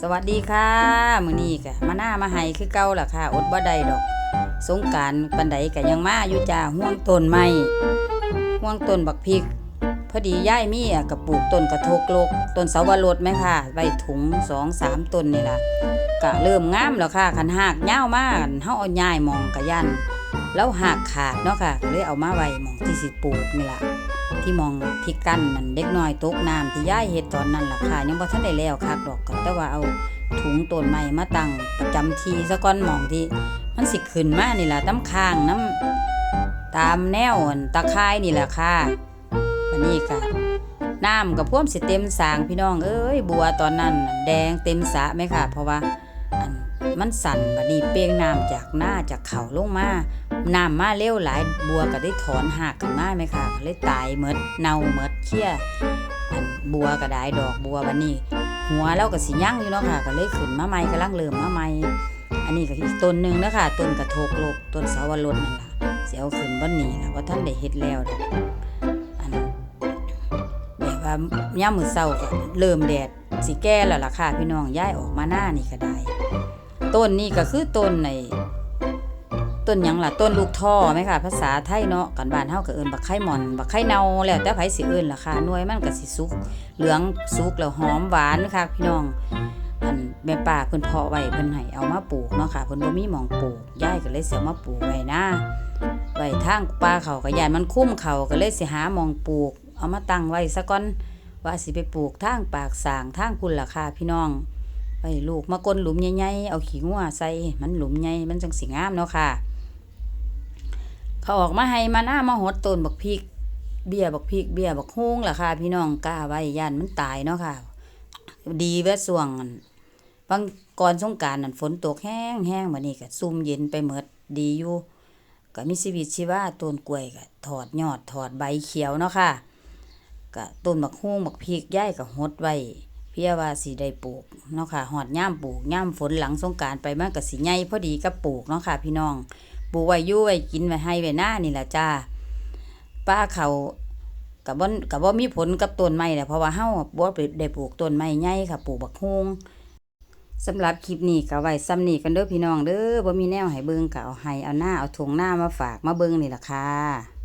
สวัสดีค่ะมื้อนี้ก็มาหน้ามาให้คือเก่าล่ะค่ะ อดบ่ได้ดอก สงการปันใดก็ยังมาอยู่จ้าห่วงต้นไม้ห่วงต้นบักพริก พอดีย่ายมีอะก็ปลูกต้นกระทกโลกต้นเสาวรสไหมค่ะไว้ถุงสองสามต้นนี่ล่ะก็เริ่มงามแล้วค่ะคันหากยาวมากเฮาเอาย้ายมองกะยันแล้วหากขาดเนาะค่ะก็เลยเอามาไว้มองที่สิปลูกนี่ล่ะ ที่มองที่กั้นนั่นเด็กน้อยตกน้ำที่ย่ายเฮ็ดตอนนั้นล่ะค่ะยังบ่ทันได้แล้วคักดอกก็แต่ว่าเอาถุงต้นไม้มาตั้งประจำที่ซะก่อนมองที่ มันสิขึ้นมานี่ล่ะน้ำค้างน้ำตามแนวอั่นตะไคร้นี่แหละค่ะวันนี้ก็น้ำกับพ่วมสิเต็มสางพี่น้องเอ้ยบัวตอนนั้นแดงเต็มสระไหมค่ะ เพราะว่าอัน มันสั่นบัดนี้เปียงน้ำจากหน้าจากเขาลงมาน้ำมาเร็วหลายบัวก็ได้ถอนหักขึ้นมาไหมค่ะก็เลยตายหมดเน่าหมดเขี้ยบัวก็ได้ดอกบัวบัดนี้ หัวเราก็สิยั่งอยู่เนาะค่ะ ก็เลยขึ้นมาใหม่กำลังเริ่มมาใหม่อันนี้ก็อีกต้นหนึ่งนะคะต้นกระโทกโลกต้นสาวรสนั่นล่ะสิเอาขึ้นบ่นี้ล่ะว่าท่านได้เฮ็ดแล้วอกอันแบบว่ายามมื้อเช้าก็เริ่มแดดสิแก่แล้วล่ะค่ะพี่น้องย้ายออกมาหน้านี่ก็ได้ ต้นนี้ก็คือต้นในต้นหยังล่ะต้นลูกท่อไหมค่ะ ภาษาไทยเนาะกันบ้านเฮาก็เอิ้นบักไข่หม่อนบักไข่เนาแล้วแต่ไผสิเอิ้นล่ะค่ะหน่วยมันก็สิสุก เหลืองสุกแล้วหอมหวานค่ะพี่น้องอันแม่ป้าเพิ่นเพาะไว้เพิ่นให้เอามาปลูกเนาะค่ะเพิ่นบ่มีหม่องปลูกยายก็เลยสิเอามาปลูกไว้นะไว้ทางป่าเขาก็ยานมันคุ้มเขาก็เลยสิหาหม่องปลูก เอามาตั้งไว้ซะก่อนว่าสิไปปลูกทางปากสางทางพุ่นล่ะค่ะพี่น้อง ไว้ลูกมากลหลุมใหญ่ๆเอาขี้งัวใส่มันหลุมใหญ่มันจังสิงามเนาะค่ะ เขาออกมาให้มาหน้ามาหดต้นบักพริก เบี้ยบักพริกเบี้ยบักฮุ้งล่ะค่ะ พี่น้องกล้าไว้ย่านมันตายเนาะค่ะ ดีเวทส่วงบางก่อนสงการนั่นฝนตกแห้งแห้งวันนี้ก็ซุ่มเย็นไปหมดดีอยู่ก็มีชีวิตชีวาต้นกล้วยก็ถอดยอดถอดใบเขียวเนาะค่ะก็ต้นบักฮุ้งบักพริกย้ายก็หดไว้ พียว่าสิได้ปลูกเนาะค่ะหอดย่ามปลูกย่ามฝนหลังสงการไปมันก็สิใหญ่พอดีกับปลูกเนาะค่ะ พี่น้อง ปลูกไว้ยู่ไว้กินไว้ให้ไว้หน้านี่แหละจ้าป้าเขากับบ่กับบ่มีผลกับต้นไม้แหละเพราะว่าเฮาบ่ได้ปลูกต้นไม้ใหญ่ค่ะ ปลูกบักฮวงสำหรับคลิปนี้ก็ไว้ซ้ำนี้กันเด้อพี่น้องเด้อบ่มีแนวให้เบิ่งก็เอาให้เอาหน้าเอาถุงหน้ามาฝากมาเบิ่งนี่ล่ะค่ะ